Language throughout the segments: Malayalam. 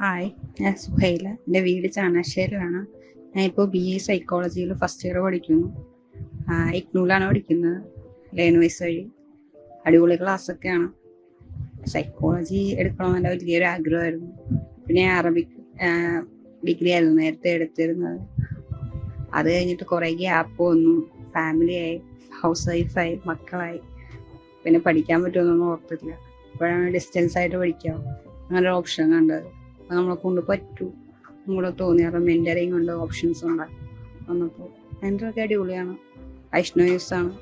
ഹായ് ഞാൻ സുഹൈല. എന്റെ വീട് ചാണാശ്ശേരിലാണ് ഞാൻ ഇപ്പോൾ ബി എ സൈക്കോളജിയിൽ ഫസ്റ്റ് ഇയർ പഠിക്കുന്നു ഇഗ്നൂലാണ് പഠിക്കുന്നത്. ലേണുവൈസ് വഴി. അടിപൊളി ക്ലാസ്സൊക്കെയാണ് സൈക്കോളജി എടുക്കണമെന്ന് വലിയൊരു ആഗ്രഹമായിരുന്നു. പിന്നെ അറബിക് ഡിഗ്രി ആയിരുന്നു നേരത്തെ എടുത്തിരുന്നത്. അത് കഴിഞ്ഞിട്ട് കുറേ ഗ്യാപ്പ് വന്നു. ഫാമിലിയായി ഹൗസ് വൈഫായി മക്കളായി. പിന്നെ പഠിക്കാൻ പറ്റുമെന്നൊന്നും ഓർത്തില്ല ഇപ്പോഴാണ് ഡിസ്റ്റൻസ് ആയിട്ട് പഠിക്കാം അങ്ങനെ ഓപ്ഷൻ കണ്ടത്. നമ്മളെ കൊണ്ട് പറ്റൂ. കൂടെ തോന്നി. കാരണം ഉണ്ട് ഓപ്ഷൻസ് ഉണ്ട്. വന്നപ്പോൾ മെന്ററൊക്കെ അടിപൊളിയാണ്. വൈഷ്ണവ്യൂസ് ആണ്.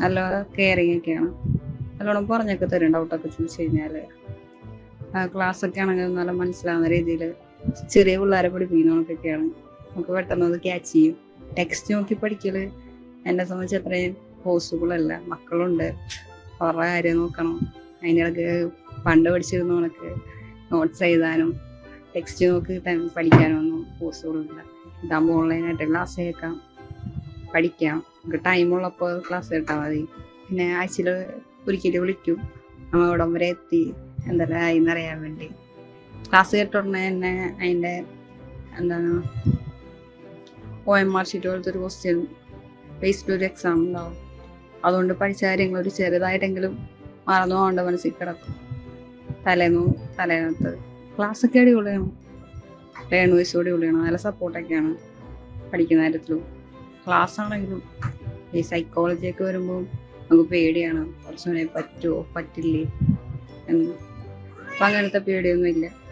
നല്ല കെയറിങ് ഒക്കെയാണ്. നല്ലോണം പറഞ്ഞൊക്കെ തരും ഡൗട്ടൊക്കെ ചോദിച്ചു കഴിഞ്ഞാൽ ക്ലാസ് ഒക്കെ ആണെങ്കിൽ നല്ല മനസ്സിലാവുന്ന രീതിയിൽ ചെറിയ പിള്ളേരെ പഠിപ്പിക്കുന്നവർക്കൊക്കെയാണ് നമുക്ക് പെട്ടെന്ന് അത് ക്യാച്ച് ചെയ്യും. ടെക്സ്റ്റ് നോക്കി പഠിക്കൽ എന്നെ സംബന്ധിച്ച് അത്രയും പോസിബിൾ അല്ല. മക്കളുണ്ട്. അവരുടെ കാര്യം നോക്കണം. അതിന്റെ ഇടയ്ക്ക് പണ്ട് പഠിച്ചിരുന്ന നോട്ട്സ് എഴുതാനും ടെക്സ്റ്റ് നോക്കി പഠിക്കാനും ഒന്നും ഇല്ല ഇതാകുമ്പോൾ ഓൺലൈനായിട്ട് ക്ലാസ് കേൾക്കാം പഠിക്കാം. നമുക്ക് ടൈമുള്ളപ്പോൾ ക്ലാസ് കേട്ടാൽ മതി. പിന്നെ ആഴ്ചയിൽ ഒരിക്കലും വിളിക്കും. നമ്മൾ ഇവിടം വരെ എത്തി. എന്തെല്ലാം ആയി അറിയാൻ വേണ്ടി. ക്ലാസ് കേട്ടുടനെ തന്നെ അതിന്റെ എന്താണ് ഒ എം ആർ ഷീറ്റ് പോലത്തെ ഒരു ക്വസ്റ്റ്യൻ ബേസ്ഡ് ഒരു എക്സാം ഉണ്ടാവും. അതുകൊണ്ട് പഠിച്ച കാര്യങ്ങൾ ഒരു ചെറുതായിട്ടെങ്കിലും മറന്നു പോകേണ്ട മനസ്സിൽ കിടക്കും. തലേന്നു തലേന്നത്ത് ക്ലാസ്സൊക്കെ അടിപൊളിയാണ് ലേണുവേഴ്സ് അടിപൊളിയാണ് നല്ല സപ്പോർട്ടൊക്കെയാണ് പഠിക്കുന്ന കാര്യത്തിലും. ക്ലാസ് ആണെങ്കിലും ഈ സൈക്കോളജി ഒക്കെ വരുമ്പോൾ നമുക്ക് പേടിയാണ്. കുറച്ചുകൂടെ പറ്റുമോ പറ്റില്ലേ? എന്ന്. അപ്പം അങ്ങനത്തെ പേടിയൊന്നും ഇല്ല